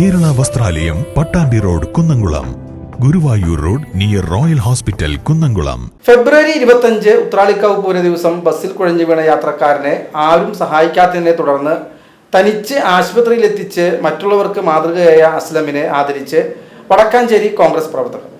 ദേവാലയം Pattambi road Kunnamkulam. Guruvayur road near Royal hospital Kunnamkulam. February ഇരുപത്തഞ്ച് ഉത്രാളിക്കാവ് പൂര ദിവസം ബസ്സിൽ കുഴഞ്ഞു വീണ യാത്രക്കാരനെ ആരും സഹായിക്കാത്തതിനെ തുടർന്ന് തനിച്ച് ആശുപത്രിയിലെത്തിച്ച് മറ്റുള്ളവർക്ക് മാതൃകയായ അസ്ലമിനെ ആദരിച്ച് വടക്കാഞ്ചേരി കോൺഗ്രസ് പ്രവർത്തകർ.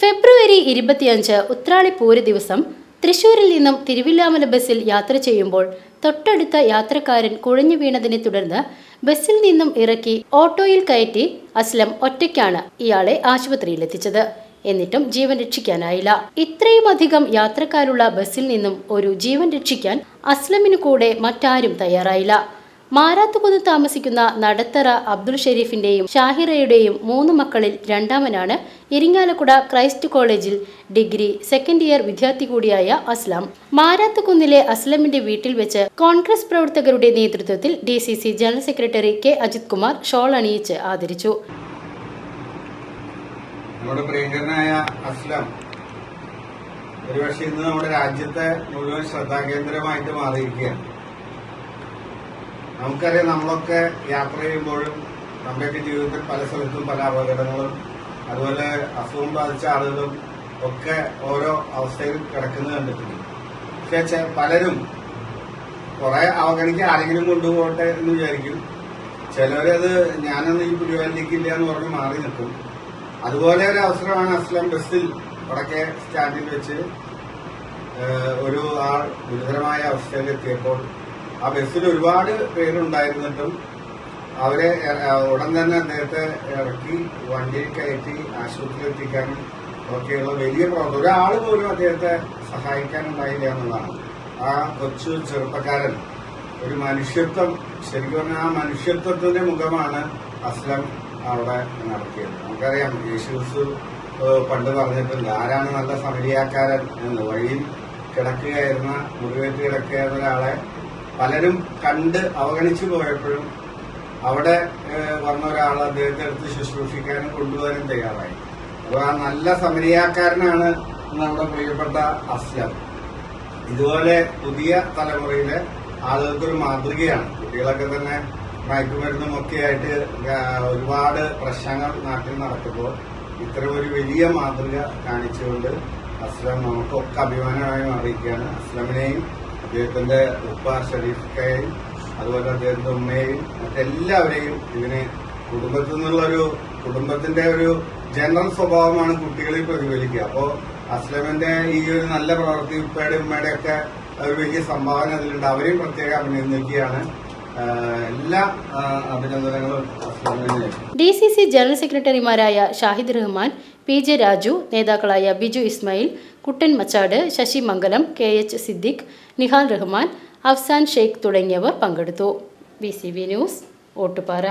ഫെബ്രുവരി ഇരുപത്തിയഞ്ച് ഉത്രാളി പൂര ദിവസം തൃശൂരിൽ നിന്നും തിരുവില്ലാമല ബസ്സിൽ യാത്ര ചെയ്യുമ്പോൾ തൊട്ടടുത്ത യാത്രക്കാരൻ കുഴഞ്ഞു വീണതിനെ തുടർന്ന് ബസ്സിൽ നിന്നും ഇറക്കി ഓട്ടോയിൽ കയറ്റി അസ്ലം ഒറ്റയ്ക്കാണ് ഇയാളെ ആശുപത്രിയിൽ എത്തിച്ചത് എന്നിട്ടും ജീവൻ രക്ഷിക്കാനായില്ല. ഇത്രയും അധികം യാത്രക്കാരുള്ള ബസ്സിൽ നിന്നും ഒരു ജീവൻ രക്ഷിക്കാൻ അസ്ലമിനു കൂടെ മറ്റാരും തയ്യാറായില്ല. മാരാത്തുകുന്ന് താമസിക്കുന്ന നടത്തറ അബ്ദുൾ ഷെരീഫിന്റെയും ഷാഹിറയുടെയും മൂന്ന് മക്കളിൽ രണ്ടാമനാണ് ഇരിങ്ങാലക്കുട ക്രൈസ്റ്റ് കോളേജിൽ ഡിഗ്രി സെക്കൻഡ് ഇയർ വിദ്യാർത്ഥി കൂടിയായ അസ്ലാം. മാരാത്തുകുന്നിലെ അസ്ലമിന്റെ വീട്ടിൽ വെച്ച് കോൺഗ്രസ് പ്രവർത്തകരുടെ നേതൃത്വത്തിൽ D general secretary K Ajith Kumar shawl അണിയിച്ച് ആദരിച്ചു. അസ്ലം ഒരുപക്ഷെ ഇന്ന് നമ്മുടെ രാജ്യത്തെ മുഴുവൻ ശ്രദ്ധാകേന്ദ്രമായിട്ട് മാറിയിരിക്കുകയാണ്. നമുക്കറിയാം നമ്മളൊക്കെ യാത്ര ചെയ്യുമ്പോഴും നമ്മുടെയൊക്കെ ജീവിതത്തിൽ പല സ്ഥലത്തും പല അപകടങ്ങളും അതുപോലെ അസുഖം ബാധിച്ച ആളുകളും ഒക്കെ ഓരോ അവസ്ഥയിൽ കിടക്കുന്നത് കണ്ടിട്ടുണ്ട്. പക്ഷെ പലരും കുറെ അവഗണിക്ക് ആരെങ്കിലും കൊണ്ടുപോകട്ടെ എന്ന് വിചാരിക്കും. ചിലവരത് ഞാനൊന്നും ഈ പുലിവാലിലേക്കില്ല എന്ന് പറഞ്ഞ് മാറി നിൽക്കും. അതുപോലെ ഒരു അവസരമാണ് അസ്ലം ബസ്സിൽ വടക്കേ സ്റ്റാൻഡിൽ വെച്ച് ഒരു ആൾ ഗുരുതരമായ അവസ്ഥയിൽ എത്തിയപ്പോൾ ആ ബസ്സിൽ ഒരുപാട് പേരുണ്ടായിരുന്നിട്ടും അവരെ ഉടൻ തന്നെ അദ്ദേഹത്തെ ഇറക്കി വണ്ടിയിൽ കയറ്റി ആശുപത്രിയിൽ എത്തിക്കാനും ഒക്കെയുള്ള വലിയ പ്രവർത്തനം. ഒരാൾ പോലും അദ്ദേഹത്തെ സഹായിക്കാനുണ്ടായില്ല എന്നുള്ളതാണ്. ആ കൊച്ചു ചെറുപ്പക്കാരൻ ഒരു മനുഷ്യത്വം ശരിക്കും പറഞ്ഞാൽ ആ മനുഷ്യത്വത്തിന്റെ മുഖമാണ് അസ്ലം അവിടെ നടത്തിയത്. നമുക്കറിയാം യേശുസ് പണ്ട് പറഞ്ഞിട്ടുണ്ട് ആരാണ് നല്ല സമരിയാക്കാരൻ? എന്ന് വഴിയിൽ കിടക്കുകയായിരുന്ന മുറിവേറ്റ് കിടക്കുകയായിരുന്ന ഒരാളെ പലരും കണ്ട് അവഗണിച്ചു പോയപ്പോഴും അവിടെ വന്ന ഒരാൾ അദ്ദേഹത്തെ എടുത്ത് ശുശ്രൂഷിക്കാനും കൊണ്ടുപോകാനും തയ്യാറായി. അപ്പോൾ ആ നല്ല സമരിയാക്കാരനാണ് നമ്മുടെ പ്രിയപ്പെട്ട അസ്ലം. ഇതുപോലെ പുതിയ തലമുറയിലെ ആളുകൾക്കൊരു മാതൃകയാണ്. കുട്ടികളൊക്കെ തന്നെ മയക്കുമരുന്നും ഒക്കെ ആയിട്ട് ഒരുപാട് പ്രശ്നങ്ങൾ നാട്ടിൽ നടക്കുമ്പോൾ ഇത്തരം ഒരു വലിയ മാതൃക കാണിച്ചുകൊണ്ട് അസ്ലം നമുക്കൊക്കെ അഭിമാനമായി മാറിയിരിക്കുകയാണ്. അസ്ലമിനെയും അദ്ദേഹത്തിന്റെ ഉപ്പ ഷരീഫ്ക്കയെയും അതുപോലെ അദ്ദേഹത്തിന്റെ ഉമ്മയും മറ്റെല്ലാവരെയും ഇതിന് കുടുംബത്തിൽ നിന്നുള്ളൊരു കുടുംബത്തിന്റെ ഒരു ജനറൽ സ്വഭാവമാണ് കുട്ടികളിൽ പ്രതിഫലിക്കുക. അപ്പോ അസ്ലമിന്റെ ഈ ഒരു നല്ല പ്രവൃത്തി ഉപ്പയുടെ ഉമ്മയുടെ ഒക്കെ ഒരു വലിയ സംഭാവന അതിലുണ്ട്. അവരെയും പ്രത്യേകം അഭിനന്ദിക്കുകയാണ്. എല്ലാ അഭിനന്ദനങ്ങളും ഡി സി സി ജനറൽ സെക്രട്ടറിമാരായ ഷാഹിദ് റഹ്മാൻ പി ജെ രാജു നേതാക്കളായ ബിജു ഇസ്മായിൽ കുട്ടൻ മച്ചാട് ശശി മംഗലം കെ എച്ച് സിദ്ദിഖ് നിഹാൽ റഹ്മാൻ അഫ്സാൻ ഷെയ്ഖ് തുടങ്ങിയവർ പങ്കെടുത്തു. B C B news Ottupara.